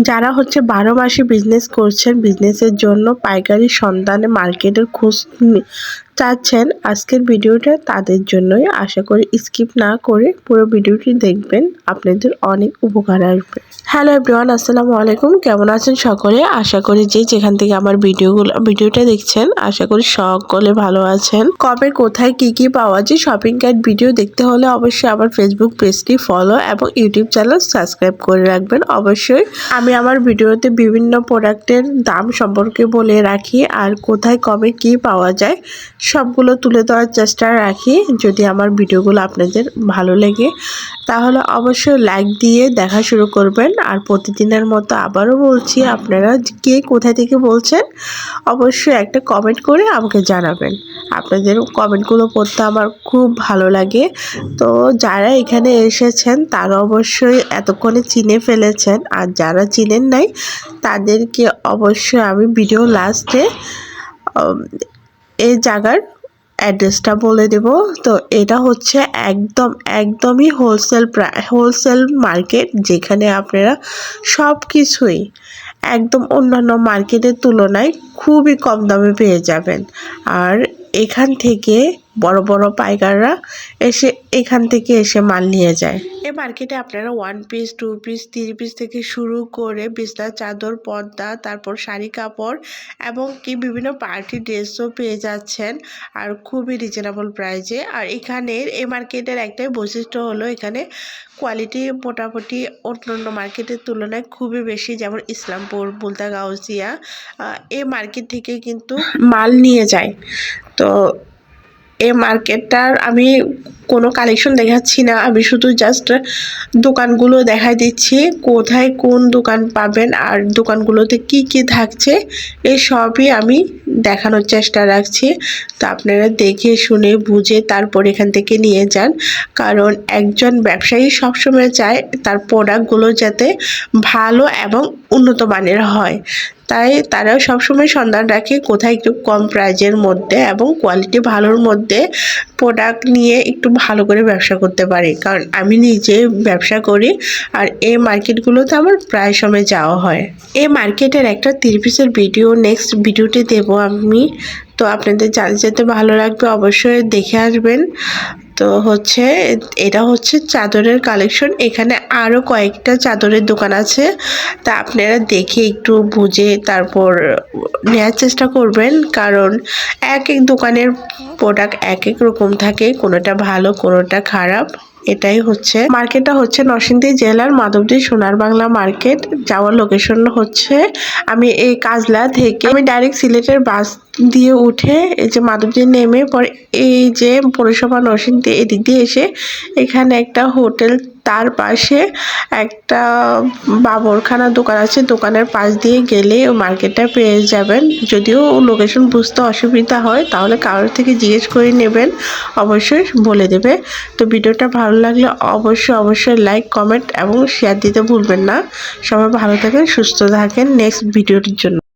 যারা হচ্ছে বারো মাসে বিজনেস করছেন বিজনেসের জন্য পাইকারি সন্ধানে মার্কেটের খোঁজ চাচ্ছেন আজকের ভিডিওটা তাদের জন্যই। আশা করি স্কিপ না করে পুরো ভিডিওটি দেখবেন। আপনাদের অনেক উপকার আসবে। হ্যালো এভরিওয়ান, আসসালামু আলাইকুম। কেমন আছেন সকলে? আশা করি যে যেখান থেকে আমার ভিডিওগুলো ভিডিওটা দেখছেন, আশা করি সকলে ভালো আছেন। কবে, কোথায়, কি কি পাওয়া যায় শপিং গাইড ভিডিও দেখতে হলে অবশ্যই আমার ফেসবুক পেজটি ফলো এবং ইউটিউব চ্যানেল সাবস্ক্রাইব করে রাখবেন অবশ্যই। আমি আমার ভিডিওতে বিভিন্ন প্রোডাক্টের দাম সম্পর্কে বলে রাখি, আর কোথায়, কবে, কি পাওয়া যায় সবগুলো তুলে ধরার চেষ্টা রাখি। যদি আমার ভিডিওগুলো আপনাদের ভালো লাগে, তাহলে অবশ্যই লাইক দিয়ে দেখা শুরু করবেন। আর প্রতিদিনের মতো আবারও বলছি, আপনারা কে কোথা থেকে বলছেন, অবশ্যই একটা কমেন্ট করে আমাকে জানাবেন। আপনাদের কমেন্টগুলো পড়তে আমার খুব ভালো লাগে। তো যারা এখানে এসেছেন, তারা অবশ্যই এতক্ষণে চিনে ফেলেছেন। আর যারা চিনেন নাই, তাদেরকে অবশ্যই আমি ভিডিও লাস্টে এই জায়গার অ্যাড্রেসটা বলে দেব। তো এটা হচ্ছে একদম, একদমই হোলসেল হোলসেল মার্কেট যেখানে আপনারা সব কিছুই একদম অন্যান্য মার্কেটের তুলনায় খুবই কম দামে পেয়ে যাবেন। আর এখান থেকে বড় বড় পাইকাররা এসে এখান থেকে এসে মাল নিয়ে যায়। এ মার্কেটে আপনারা one piece two piece three piece থেকে শুরু করে বিছনা চাদর পর্দা তারপর শাড়ি কাপড় এবং কি বিভিন্ন পার্টি ড্রেসও পেয়ে যাচ্ছেন আর খুবই রিজনেবল প্রাইজে আর এখানের এই মার্কেটের একটাই বৈশিষ্ট্য হলো এখানে কোয়ালিটি মোটামুটি অন্যান্য মার্কেটের তুলনায় খুবই বেশি যেমন ইসলামপুর বুলতা গাউসিয়া আহ, এই মার্কেট থেকে কিন্তু মাল নিয়ে যায়। তো এই মার্কেটটার আমি কোনো কালেকশন দেখাচ্ছি না। আমি শুধু জাস্ট দোকানগুলো দেখাই দিচ্ছি, কোথায় কোন দোকান পাবেন আর দোকানগুলোতে কি কি থাকছে এই সবই আমি দেখানোর চেষ্টা রাখছি। তো আপনারা দেখে, শুনে, বুঝে তারপর এখান থেকে নিয়ে যান। কারণ একজন ব্যবসায়ী সবসময় চায় তার প্রোডাক্টগুলো যাতে ভালো এবং উন্নত মানের হয়। তাই তারাও সবসময় সন্ধান রাখে কোথায় একটু কম প্রাইজের মধ্যে এবং কোয়ালিটি ভালোর মধ্যে প্রোডাক্ট নিয়ে একটু ভালো করে ব্যবসা করতে পারি। কারণ আমি নিজে ব্যবসা করি আর এই মার্কেটগুলোতে আমার প্রায় সময় যাওয়া হয়। এই মার্কেটের একটা তিরপিসের ভিডিও নেক্সট ভিডিওতে দেব আমি। তো আপনাদের জানতে যেতে ভালো লাগবে, অবশ্যই দেখে আসবেন। তো হচ্ছে, এটা হচ্ছে চাদরের কালেকশন এখানে আরও কয়েকটা চাদরের দোকান আছে। তা আপনারা দেখে একটু বুঝে তারপর নেওয়ার চেষ্টা করবেন। কারণ এক এক দোকানের প্রোডাক্ট এক এক রকম থাকে, কোনোটা ভালো, কোনোটা খারাপ। এটাই হচ্ছে। মার্কেটটা হচ্ছে নরসিংদী জেলার মাধবদী সোনার বাংলা মার্কেট। যাওয়ার লোকেশন হচ্ছে আমি এই কাজলা থেকে আমি ডাইরেক্ট সিলেটের বাস দিয়ে উঠে এই যে মাধবদী নেমে পর এই যে পৌরসভা নরসিংদী এদিক দিয়ে এসে এখানে একটা হোটেল তার পাশে একটা বাবরখানা দোকান আছে। দোকানের পাশ দিয়ে গেলে মার্কেটটা পেয়ে যাবেন। যদিও লোকেশন বুঝতে অসুবিধা হয়, তাহলে কারোর থেকে জিজ্ঞেস করে নেবেন। অবশ্যই বলে দেবে। তো ভিডিওটা ভালো লাগলে অবশ্যই অবশ্যই লাইক কমেন্ট এবং শেয়ার দিতে ভুলবেন না। সবাই ভালো থাকেন, সুস্থ থাকেন। নেক্সট ভিডিওর জন্য।